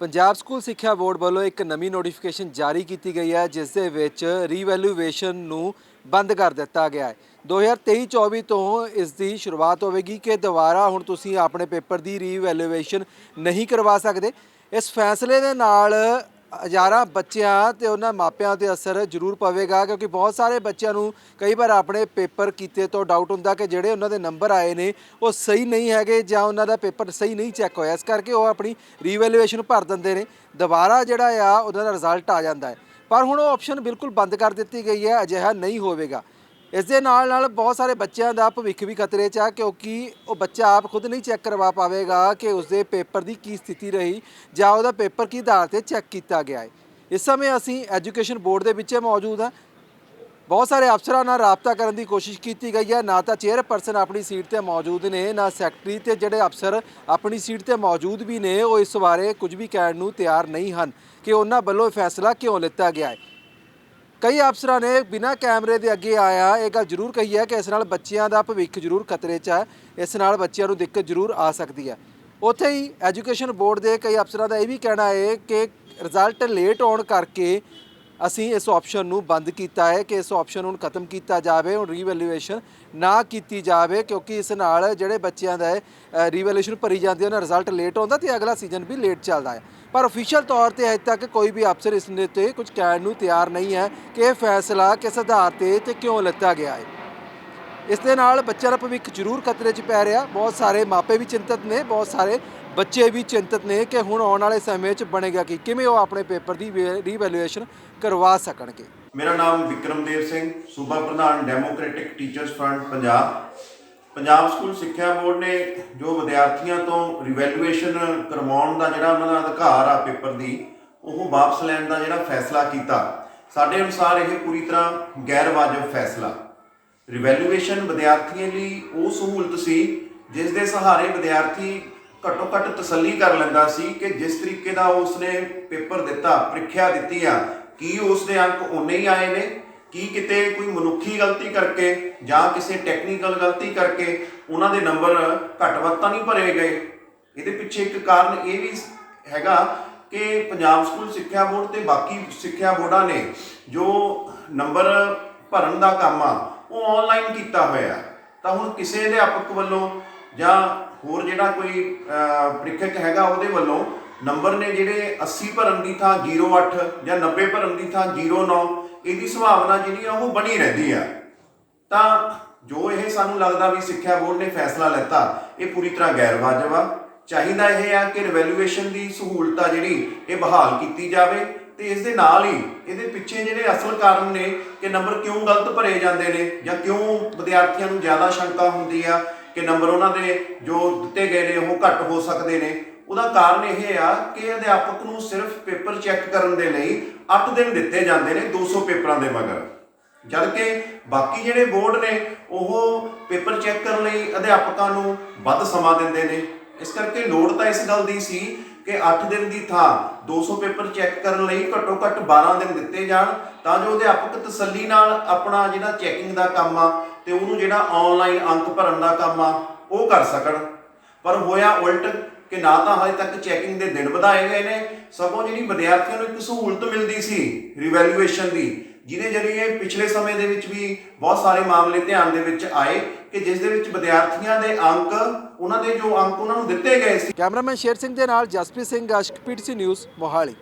Punjab school ਸਿੱਖਿਆ board ਵੱਲੋਂ ਇੱਕ ਨਵੀਂ ਨੋਟੀਫਿਕੇਸ਼ਨ ਜਾਰੀ ਕੀਤੀ ਗਈ ਹੈ, ਜਿਸ ਦੇ ਵਿੱਚ ਰੀਵੈਲੂਏਸ਼ਨ ਨੂੰ ਬੰਦ ਕਰ ਦਿੱਤਾ ਗਿਆ ਹੈ। 2023-24 ਤੋਂ ਇਸ ਦੀ ਸ਼ੁਰੂਆਤ ਹੋਵੇਗੀ ਕਿ ਦੁਬਾਰਾ ਹੁਣ ਤੁਸੀਂ ਆਪਣੇ ਪੇਪਰ ਦੀ ਰੀਵੈਲੂਏਸ਼ਨ ਨਹੀਂ ਕਰਵਾ ਸਕਦੇ। ਇਸ ਫੈਸਲੇ ਦੇ ਨਾਲ ਹਜ਼ਾਰਾਂ ਬੱਚਿਆਂ ਤੇ ਉਹਨਾਂ ਮਾਪਿਆਂ ਤੇ ਅਸਰ ਜ਼ਰੂਰ ਪਵੇਗਾ, ਕਿਉਂਕਿ ਬਹੁਤ ਸਾਰੇ ਬੱਚਿਆਂ ਨੂੰ ਕਈ ਵਾਰ ਆਪਣੇ ਪੇਪਰ ਕੀਤੇ ਤੋਂ ਡਾਊਟ ਹੁੰਦਾ ਕਿ ਜਿਹੜੇ ਉਹਨਾਂ ਦੇ ਨੰਬਰ ਆਏ ਨੇ, ਉਹ ਸਹੀ ਨਹੀਂ ਹੈਗੇ ਜਾਂ ਉਹਨਾਂ ਦਾ ਪੇਪਰ ਸਹੀ ਨਹੀਂ ਚੈੱਕ ਹੋਇਆ। ਇਸ ਕਰਕੇ ਉਹ ਆਪਣੀ ਰੀਵੈਲੂਏਸ਼ਨ ਭਰ ਦਿੰਦੇ ਨੇ। ਦੁਬਾਰਾ ਜਿਹੜਾ ਆ, ਉਹਨਾਂ ਦਾ ਰਿਜ਼ਲਟ ਆ ਜਾਂਦਾ ਹੈ। ਪਰ ਹੁਣ ਉਹ ਆਪਸ਼ਨ ਬਿਲਕੁਲ ਬੰਦ ਕਰ ਦਿੱਤੀ ਗਈ ਹੈ, ਅਜਿਹਾ ਨਹੀਂ ਹੋਵੇਗਾ। ਇਸ ਦੇ ਨਾਲ ਨਾਲ ਬਹੁਤ ਸਾਰੇ ਬੱਚਿਆਂ ਦਾ ਭਵਿੱਖ ਵੀ ਖਤਰੇ 'ਚ ਆ, ਕਿਉਂਕਿ ਉਹ ਬੱਚਾ ਆਪ ਖੁਦ ਨਹੀਂ ਚੈੱਕ ਕਰਵਾ ਪਾਵੇਗਾ ਕਿ ਉਸਦੇ ਪੇਪਰ ਦੀ ਕੀ ਸਥਿਤੀ ਰਹੀ ਜਾਂ ਉਹਦਾ ਪੇਪਰ ਕੀ ਆਧਾਰ ਤੇ ਚੈੱਕ ਕੀਤਾ ਗਿਆ ਹੈ। ਇਸ ਸਮੇਂ ਅਸੀਂ ਐਜੂਕੇਸ਼ਨ ਬੋਰਡ ਦੇ ਵਿੱਚ ਮੌਜੂਦ ਹਾਂ। ਬਹੁਤ ਸਾਰੇ ਅਫਸਰਾਂ ਨਾਲ ਰਾਬਤਾ ਕਰਨ ਦੀ ਕੋਸ਼ਿਸ਼ ਕੀਤੀ ਗਈ ਹੈ। ਨਾ ਤਾਂ ਚੇਅਰਪਰਸਨ ਆਪਣੀ ਸੀਟ ਤੇ ਮੌਜੂਦ ਨੇ, ਨਾ ਸੈਕਟਰੀ ਤੇ ਜਿਹੜੇ ਅਫਸਰ ਆਪਣੀ ਸੀਟ ਤੇ ਮੌਜੂਦ ਵੀ ਨੇ, ਉਹ ਇਸ ਬਾਰੇ ਕੁਝ ਵੀ ਕਹਿਣ ਨੂੰ ਤਿਆਰ ਨਹੀਂ ਹਨ ਕਿ ਉਹਨਾਂ ਵੱਲੋਂ ਇਹ ਫੈਸਲਾ ਕਿਉਂ ਲਿੱਤਾ ਗਿਆ ਹੈ। ਕਈ ਅਫਸਰਾਂ ਨੇ ਬਿਨਾਂ ਕੈਮਰੇ ਦੇ ਅੱਗੇ ਆਇਆ, ਇਹ ਗੱਲ ਜ਼ਰੂਰ ਕਹੀ ਹੈ ਕਿ ਇਸ ਨਾਲ ਬੱਚਿਆਂ ਦਾ ਭਵਿੱਖ ਜ਼ਰੂਰ ਖਤਰੇ 'ਚ ਹੈ, ਇਸ ਨਾਲ ਬੱਚਿਆਂ ਨੂੰ ਦਿੱਕਤ ਜ਼ਰੂਰ ਆ ਸਕਦੀ ਹੈ। ਉੱਥੇ ਹੀ ਐਜੂਕੇਸ਼ਨ ਬੋਰਡ ਦੇ ਕਈ ਅਫਸਰਾਂ ਦਾ ਇਹ ਵੀ ਕਹਿਣਾ ਹੈ ਕਿ ਰਿਜ਼ਲਟ ਲੇਟ ਆਉਣ ਕਰਕੇ ਅਸੀਂ ਇਸ ਆਪਸ਼ਨ ਨੂੰ ਬੰਦ ਕੀਤਾ ਹੈ ਕਿ ਇਸ ਆਪਸ਼ਨ ਨੂੰ ਖਤਮ ਕੀਤਾ ਜਾਵੇ, ਹੁਣ ਰੀਵੈਲੂਏਸ਼ਨ ਨਾ ਕੀਤੀ ਜਾਵੇ, ਕਿਉਂਕਿ ਇਸ ਨਾਲ ਜਿਹੜੇ ਬੱਚਿਆਂ ਦਾ ਰੀਵੈਲੂਏਸ਼ਨ ਭਰੀ ਜਾਂਦੀ ਹੈ, ਉਹਨਾਂ ਰਿਜ਼ਲਟ ਲੇਟ ਆਉਂਦਾ ਤੇ ਅਗਲਾ ਸੀਜ਼ਨ ਵੀ ਲੇਟ ਚੱਲਦਾ ਹੈ। ਪਰ ਅਫੀਸ਼ੀਅਲ ਤੌਰ ਤੇ ਅਜੇ ਤੱਕ ਕੋਈ ਵੀ ਅਫਸਰ ਇਸ ਦੇ ਤੇ ਕੁਝ ਕਹਿਣ ਨੂੰ ਤਿਆਰ ਨਹੀਂ ਹੈ ਕਿ ਇਹ ਫੈਸਲਾ ਕਿਸ ਆਧਾਰ ਤੇ ਤੇ ਕਿਉਂ ਲਿੱਤਾ ਗਿਆ ਹੈ। ਇਸ ਦੇ ਨਾਲ ਬੱਚਿਆਂ ਦਾ ਭਵਿੱਖ ਜ਼ਰੂਰ ਖਤਰੇ 'ਚ ਪੈ ਰਿਹਾ। ਬਹੁਤ ਸਾਰੇ ਮਾਪੇ ਵੀ ਚਿੰਤਤ ਨੇ, ਬਹੁਤ ਸਾਰੇ ਬੱਚੇ ਵੀ ਚਿੰਤਤ ਨੇ ਕਿ ਹੁਣ ਆਉਣ ਵਾਲੇ ਸਮੇਂ 'ਚ ਬਣੇਗਾ ਕਿ? ਕਿਵੇਂ ਉਹ ਆਪਣੇ ਪੇਪਰ ਦੀ ਰੀਵੈਲੂਏਸ਼ਨ ਕਰਵਾ ਸਕਣਗੇ? ਮੇਰਾ ਨਾਮ ਵਿਕਰਮਦੇਵ ਸਿੰਘ, ਸੂਬਾ ਪ੍ਰਧਾਨ democratic teachers front, Punjab. Punjab school ਸਿੱਖਿਆ ਬੋਰਡ ਨੇ ਜੋ ਵਿਦਿਆਰਥੀਆਂ ਤੋਂ ਰਿਵੈਲੂਏਸ਼ਨ ਕਰਵਾਉਣ ਦਾ ਜਿਹੜਾ ਉਹਨਾਂ ਦਾ ਅਧਿਕਾਰ ਆ ਪੇਪਰ ਦੀ, ਉਹ ਵਾਪਸ ਲੈਣ ਦਾ ਜਿਹੜਾ ਫੈਸਲਾ ਕੀਤਾ, ਸਾਡੇ ਅਨੁਸਾਰ ਇਹ ਪੂਰੀ ਤਰ੍ਹਾਂ ਗੈਰ ਵਾਜਬ ਫੈਸਲਾ। ਰਿਵੈਲੂਏਸ਼ਨ ਵਿਦਿਆਰਥੀਆਂ ਲਈ ਉਹ ਸਹੂਲਤ ਸੀ, ਜਿਸ ਦੇ ਸਹਾਰੇ ਵਿਦਿਆਰਥੀ ਘੱਟੋ ਘੱਟ ਤਸੱਲੀ ਕਰ ਲੈਂਦਾ ਸੀ ਕਿ ਜਿਸ ਤਰੀਕੇ ਦਾ ਉਸਨੇ ਪੇਪਰ ਦਿੱਤਾ, ਪ੍ਰੀਖਿਆ ਦਿੱਤੀ ਆ, ਕੀ ਉਸਦੇ ਅੰਕ ਉਨੇ ਹੀ ਆਏ ਨੇ, ਕੀ ਕਿਤੇ ਕੋਈ ਮਨੁੱਖੀ ਗਲਤੀ ਕਰਕੇ ਜਾਂ ਕਿਸੇ ਟੈਕਨੀਕਲ ਗਲਤੀ ਕਰਕੇ ਉਹਨਾਂ ਦੇ ਨੰਬਰ ਘੱਟ ਵੱਧ ਤਾਂ ਨਹੀਂ ਭਰੇ ਗਏ। ਇਹਦੇ ਪਿੱਛੇ ਇੱਕ ਕਾਰਨ ਇਹ ਵੀ ਹੈਗਾ ਕਿ ਪੰਜਾਬ ਸਕੂਲ ਸਿੱਖਿਆ ਬੋਰਡ ਤੇ ਬਾਕੀ ਸਿੱਖਿਆ ਬੋਰਡਾਂ ਨੇ ਜੋ ਨੰਬਰ ਭਰਨ ਦਾ ਕੰਮ ਆ, ਉਹ ਆਨਲਾਈਨ ਕੀਤਾ ਹੋਇਆ। ਤਾਂ ਹੁਣ ਕਿਸੇ ਅਧਿਆਪਕ ਵੱਲੋਂ ਜਾਂ ਹੋਰ ਜਿਹੜਾ ਕੋਈ ਪ੍ਰੀਖਿਅਕ ਹੈਗਾ ਉਹਦੇ ਵੱਲੋਂ ਨੰਬਰ ਨੇ ਜਿਹੜੇ 80 ਭਰਨ ਦੀ ਥਾਂ 08 ਜਾਂ 90 ਭਰਨ ਦੀ ਥਾਂ 09 ਇਹਦੀ ਸੰਭਾਵਨਾ ਜਿਹੜੀ ਆ ਉਹ ਬਣੀ ਰਹਿੰਦੀ ਆ। ਤਾਂ ਜੋ ਇਹ ਸਾਨੂੰ ਲੱਗਦਾ ਵੀ ਸਿੱਖਿਆ ਬੋਰਡ ਨੇ ਫੈਸਲਾ ਲੈਤਾ, ਇਹ ਪੂਰੀ ਤਰ੍ਹਾਂ ਗੈਰ ਵਾਜਬ ਆ। ਚਾਹੀਦਾ ਇਹ ਆ ਕਿ ਰਿਵੈਲੂਏਸ਼ਨ ਦੀ ਸਹੂਲਤ ਆ ਜਿਹੜੀ ਇਹ ਬਹਾਲ ਕੀਤੀ ਜਾਵੇ ਤੇ ਇਸ ਦੇ ਨਾਲ ਹੀ ਇਹਦੇ ਪਿੱਛੇ ਜਿਹੜੇ ਅਸਲ ਕਾਰਨ ਨੇ ਕਿ ਨੰਬਰ ਕਿਉਂ ਗਲਤ ਭਰੇ ਜਾਂਦੇ ਨੇ ਜਾਂ ਕਿਉਂ ਵਿਦਿਆਰਥੀਆਂ ਨੂੰ ਜ਼ਿਆਦਾ ਸ਼ੰਕਾ ਹੁੰਦੀ ਆ ਕਿ ਨੰਬਰ ਉਹਨਾਂ ਦੇ ਜੋ ਦਿੱਤੇ ਗਏ ਨੇ, ਉਹ ਘੱਟ ਹੋ ਸਕਦੇ ਨੇ। ਉਹਦਾ ਕਾਰਨ ਇਹ ਆ ਕਿ ਅਧਿਆਪਕ ਨੂੰ ਸਿਰਫ ਪੇਪਰ ਚੈੱਕ ਕਰਨ ਦੇ ਲਈ 8 ਦਿਨ ਦਿੱਤੇ ਜਾਂਦੇ ਨੇ 200 ਪੇਪਰਾਂ ਦੇ ਮਗਰ। ਜਦਕਿ ਬਾਕੀ ਜਿਹੜੇ ਬੋਰਡ ਨੇ, ਉਹ ਪੇਪਰ ਚੈੱਕ ਕਰਨ ਲਈ ਅਧਿਆਪਕਾਂ ਨੂੰ ਵੱਧ ਸਮਾਂ ਦਿੰਦੇ ਨੇ। ਇਸ ਕਰਕੇ ਲੋੜ ਤਾਂ ਇਸ ਗੱਲ ਦੀ ਸੀ ਕਿ 8 ਦਿਨ ਦੀ ਥਾਂ 200 ਪੇਪਰ ਚੈੱਕ ਕਰਨ ਲਈ ਘੱਟੋ ਘੱਟ 12 ਦਿਨ ਦਿੱਤੇ ਜਾਣ, ਤਾਂ ਜੋ ਅਧਿਆਪਕ ਤਸੱਲੀ ਨਾਲ ਆਪਣਾ ਜਿਹੜਾ ਚੈਕਿੰਗ ਦਾ ਕੰਮ ਆ ਤੇ ਉਹਨੂੰ ਜਿਹੜਾ ਆਨਲਾਈਨ ਅੰਕ ਭਰਨ ਦਾ ਕੰਮ ਆ, ਉਹ ਕਰ ਸਕਣ। ਪਰ ਹੋਇਆ ਉਲਟ ਕਿ ਨਾ ਤਾਂ ਹਾਲੇ ਤੱਕ ਚੈਕਿੰਗ ਦੇ ਦਿਨ ਵਧਾਏ ਗਏ ਨੇ, ਸਗੋਂ ਜਿਹੜੀ ਵਿਦਿਆਰਥੀਆਂ ਨੂੰ ਇੱਕ ਸਹੂਲਤ ਮਿਲਦੀ ਸੀ ਰਿਵੈਲੂਏਸ਼ਨ ਦੀ ਜਿਹਦੇ ਜਰੀਏ ਪਿਛਲੇ ਸਮੇਂ ਦੇ ਵਿੱਚ ਵੀ ਬਹੁਤ ਸਾਰੇ ਮਾਮਲੇ ਧਿਆਨ ਦੇ ਵਿੱਚ ਆਏ ਕਿ ਜਿਸ ਦੇ ਵਿੱਚ ਵਿਦਿਆਰਥੀਆਂ ਦੇ ਅੰਕ, ਉਹਨਾਂ ਦੇ ਜੋ ਅੰਕ ਉਹਨਾਂ ਨੂੰ ਦਿੱਤੇ ਗਏ ਸੀ। ਕੈਮਰਾਮੈਨ ਸ਼ੇਰ ਸਿੰਘ ਦੇ ਨਾਲ ਜਸਪ੍ਰੀਤ ਸਿੰਘ ਅਸ਼ਕ ਨਿਊਜ਼ ਮੋਹਾਲੀ।